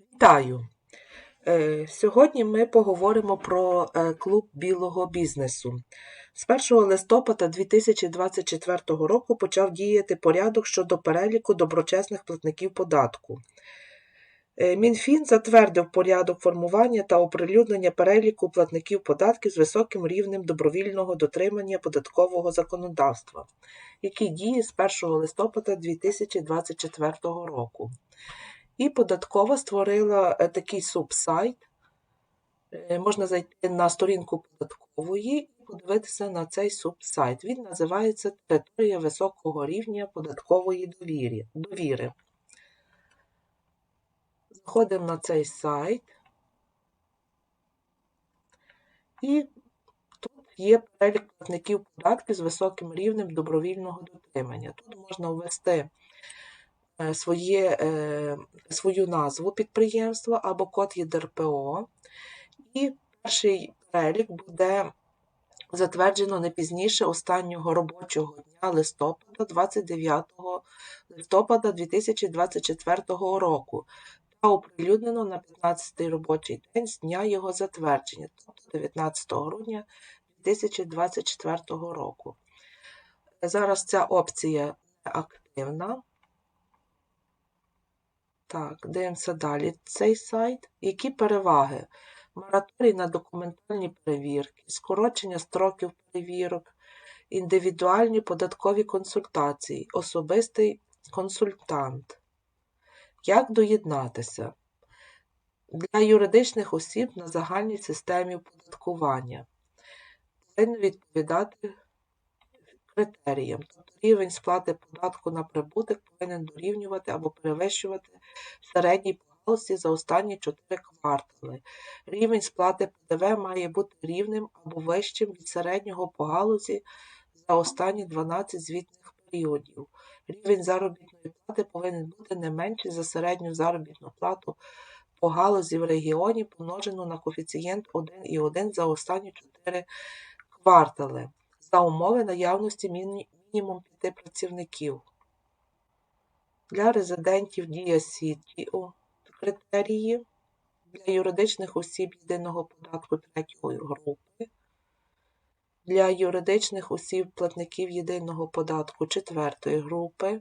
Вітаю! Е, Сьогодні ми поговоримо про е, клуб білого бізнесу. З 1 листопада 2024 року почав діяти порядок щодо переліку доброчесних платників податку. Е, Мінфін затвердив порядок формування та оприлюднення переліку платників податків з високим рівнем добровільного дотримання податкового законодавства, який діє з 1 листопада 2024 року. І податкова створила е, такий субсайт. Е, Можна зайти на сторінку податкової і подивитися на цей субсайт. Він називається Територія високого рівня податкової довіри. Заходимо на цей сайт. І тут є перелік платників податків з високим рівнем добровільного дотримання. Тут можна ввести своє, е, свою назву підприємства або код ЄДРПО. І перший перелік буде затверджено не пізніше останнього робочого дня листопада, 29 листопада 2024 року та оприлюднено на 15-й робочий день з дня його затвердження, тобто 19 грудня 2024 року. Зараз ця опція активна. Так, дивимося далі цей сайт. Які переваги? Мораторій на документальні перевірки, скорочення строків перевірок, індивідуальні податкові консультації, особистий консультант. Як доєднатися? Для юридичних осіб на загальній системі оподаткування повинні відповідати критеріям. Тобто рівень сплати податку на прибуток повинен дорівнювати або перевищувати середній по галузі за останні 4 квартали. Рівень сплати ПДВ має бути рівним або вищим від середнього по галузі за останні 12 звітних періодів. Рівень заробітної плати повинен бути не менший за середню заробітну плату по галузі в регіоні, помножену на коефіцієнт 1,1 за останні 4 квартали за умови наявності мінімум 5 працівників. Для резидентів дія СІТІО критерії, для юридичних осіб єдиного податку третьої групи, для юридичних осіб платників єдиного податку четвертої групи,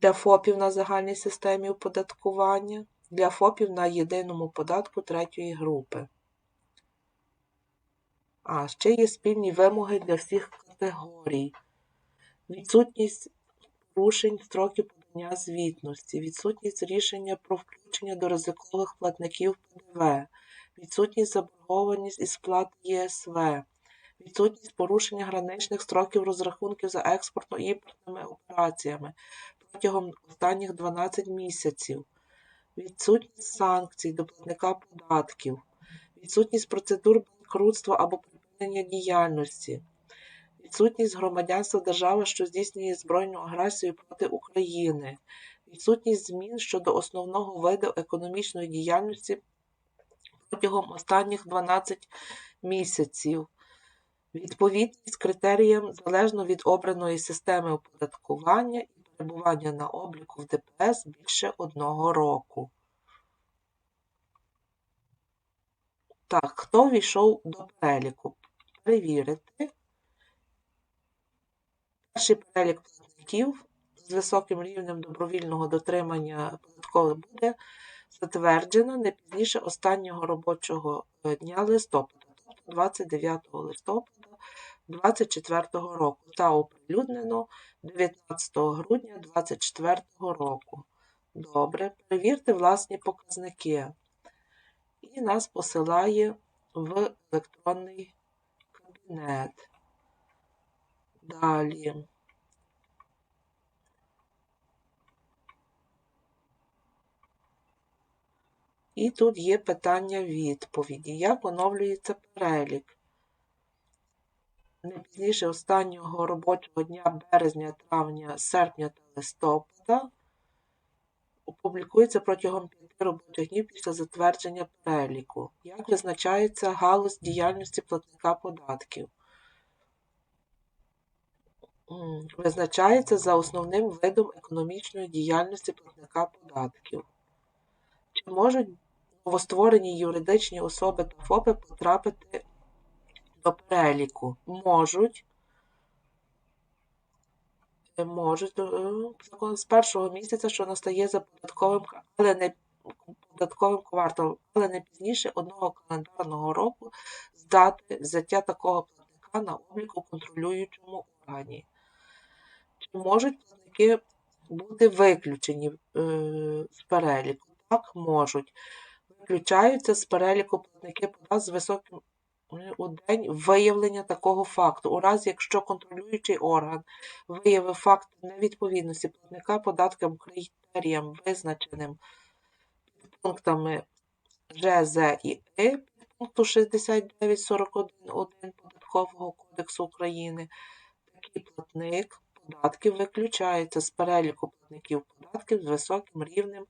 для ФОПів на загальній системі оподаткування, для ФОПів на єдиному податку третьої групи. А ще є спільні вимоги для всіх категорій. Відсутність порушень строків подання звітності, відсутність рішення про включення до ризикових платників ПДВ, відсутність заборгованість із сплат ЄСВ, відсутність порушення граничних строків розрахунків за експортно-імпортними операціями протягом останніх 12 місяців, відсутність санкцій до платника податків, відсутність процедур банкрутства або припинення діяльності, відсутність громадянства держави, що здійснює збройну агресію проти України, відсутність змін щодо основного виду економічної діяльності протягом останніх 12 місяців, відповідність критеріям залежно від обраної системи оподаткування і перебування на обліку в ДПС більше одного року. Так, хто війшов до переліку? Перевірити. Перший перелік платників з високим рівнем добровільного дотримання податкових буде затверджено не пізніше останнього робочого е, дня листопада, тобто 29 листопада 2024 року, та оприлюднено 19 грудня 2024 року. Добре, перевірте власні показники. І нас посилає в електронний кабінет. Далі. І тут є питання відповіді. Як оновлюється перелік? Не пізніше останнього робочого дня березня, травня, серпня та листопада опублікується протягом 5 робочих днів після затвердження переліку. Як визначається галузь діяльності платника податків? Визначається за основним видом економічної діяльності платника податків. Чи можуть новостворені юридичні особи та ФОПи потрапити до переліку? Можуть. Е, Можуть е, закон- з першого місяця, що настає за податковим, але не податковим кварталом, але не пізніше одного календарного року з дати взяття такого платника на облік у контролюючому органі. Чи можуть платники бути виключені е, з переліку? Так, можуть. Виключаються з переліку платники податку з високим е, у день виявлення такого факту. У разі, якщо контролюючий орган виявив факт невідповідності платника податкам критеріям, визначеним пунктами Ж, З і И пункту 69.41.1 Податкового кодексу України, такий платник податків виключається з переліку платників податків з високим рівнем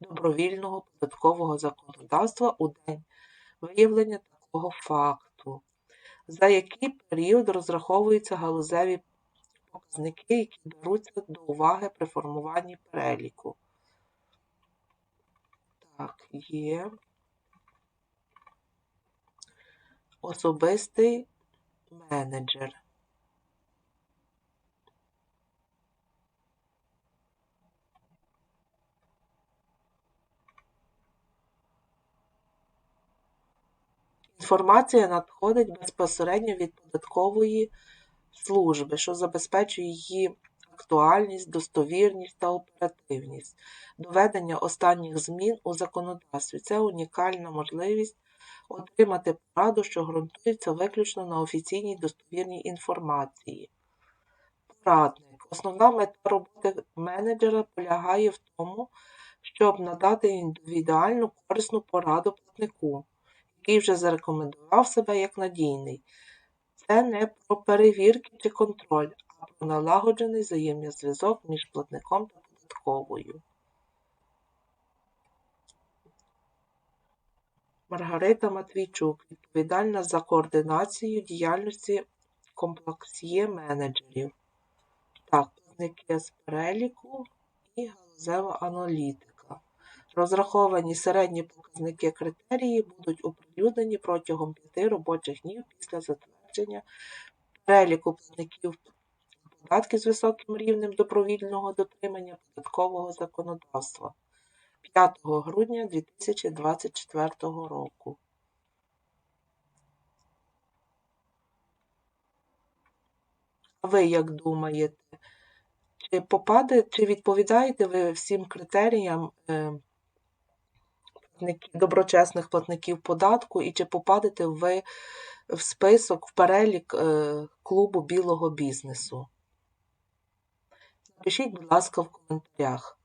добровільного податкового законодавства у день виявлення такого факту. За який період розраховуються галузеві показники, які беруться до уваги при формуванні переліку? Так, є. Особистий менеджер. Інформація надходить безпосередньо від податкової служби, що забезпечує її актуальність, достовірність та оперативність. Доведення останніх змін у законодавстві це унікальна можливість отримати пораду, що ґрунтується виключно на офіційній достовірній інформації. Порадник. Основна мета роботи менеджера полягає в тому, щоб надати індивідуальну корисну пораду платнику, який вже зарекомендував себе як надійний. Це не про перевірки чи контроль, про налагоджений взаємний зв'язок між платником та податковою. Маргарита Матвійчук, відповідальна за координацію діяльності комплексіє менеджерів. Так, платники з переліку і галузева аналітика. Розраховані середні показники критерії будуть оприлюднені протягом п'яти робочих днів після затвердження переліку платників податків з високим рівнем добровільного дотримання податкового законодавства 5 грудня 2024 року. А ви як думаєте? Чи попаде, чи відповідаєте ви всім критеріям е, доброчесних платників податку, і чи попадете ви в список, в перелік е, клубу білого бізнесу? Напишіть, будь ласка, в коментарях.